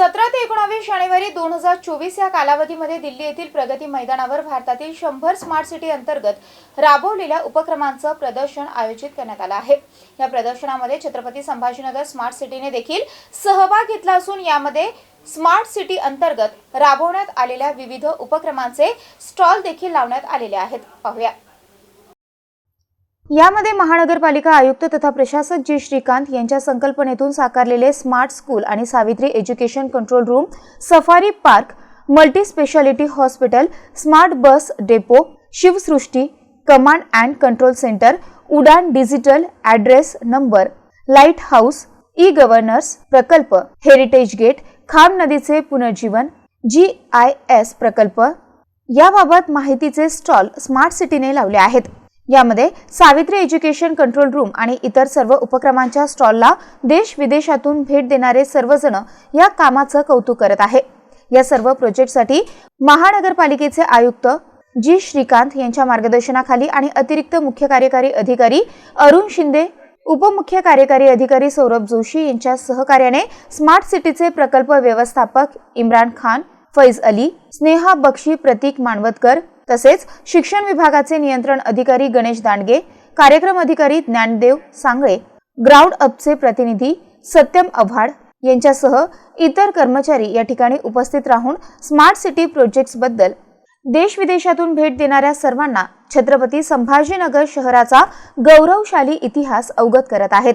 सतरा ते एकोणावीस जानेवारी दोन हजार चोवीस या कालावधीमध्ये दिल्ली येथील प्रगती मैदानावर भारतातील शंभर स्मार्ट सिटी अंतर्गत राबवलेल्या उपक्रमांचं प्रदर्शन आयोजित करण्यात आलं आहे. या प्रदर्शनामध्ये छत्रपती संभाजीनगर स्मार्ट सिटीने देखील सहभाग घेतला असून यामध्ये स्मार्ट सिटी अंतर्गत राबवण्यात आलेल्या विविध उपक्रमांचे स्टॉल देखील लावण्यात आलेले आहेत. पाहूया. यामध्ये महानगरपालिका आयुक्त तथा प्रशासक जी श्रीकांत यांच्या संकल्पनेतून साकारलेले स्मार्ट स्कूल आणि Savitri education control room safari park multi speciality hospital smart bus depot Shivsrushti command and control centre Udaan digital address number light house e governance प्रकल्प हेरिटेज गेट खाम नदीचे पुनर्जीवन जी आय एस प्रकल्प. याबाबत माहितीचे stall smart सिटीने लावले आहेत. यामध्ये Savitri education control room आणि इतर सर्व उपक्रमांच्या स्टॉलला देश विदेशातून भेट देणारे सर्वजण या कामाचं कौतुक करत आहे. या सर्व प्रोजेक्टसाठी महानगरपालिकेचे आयुक्त जी श्रीकांत यांच्या मार्गदर्शनाखाली आणि अतिरिक्त मुख्य कार्यकारी अधिकारी अरुण शिंदे उपमुख्य कार्यकारी अधिकारी सौरभ जोशी यांच्या सहकार्याने स्मार्ट सिटीचे प्रकल्प व्यवस्थापक इम्रान खान फैज अली स्नेहा बक्षी प्रतीक मानवतकर तसेच शिक्षण विभागाचे नियंत्रण अधिकारी गणेश दांडगे कार्यक्रम अधिकारी ज्ञानदेव सांगळे ग्राउंड अपचे प्रतिनिधी सत्यम आव्हाड यांच्यासह इतर कर्मचारी या ठिकाणी उपस्थित राहून स्मार्ट सिटी प्रोजेक्ट्सबद्दल देश विदेशातून भेट देणाऱ्या सर्वांना छत्रपती संभाजीनगर शहराचा गौरवशाली इतिहास अवगत करत आहेत.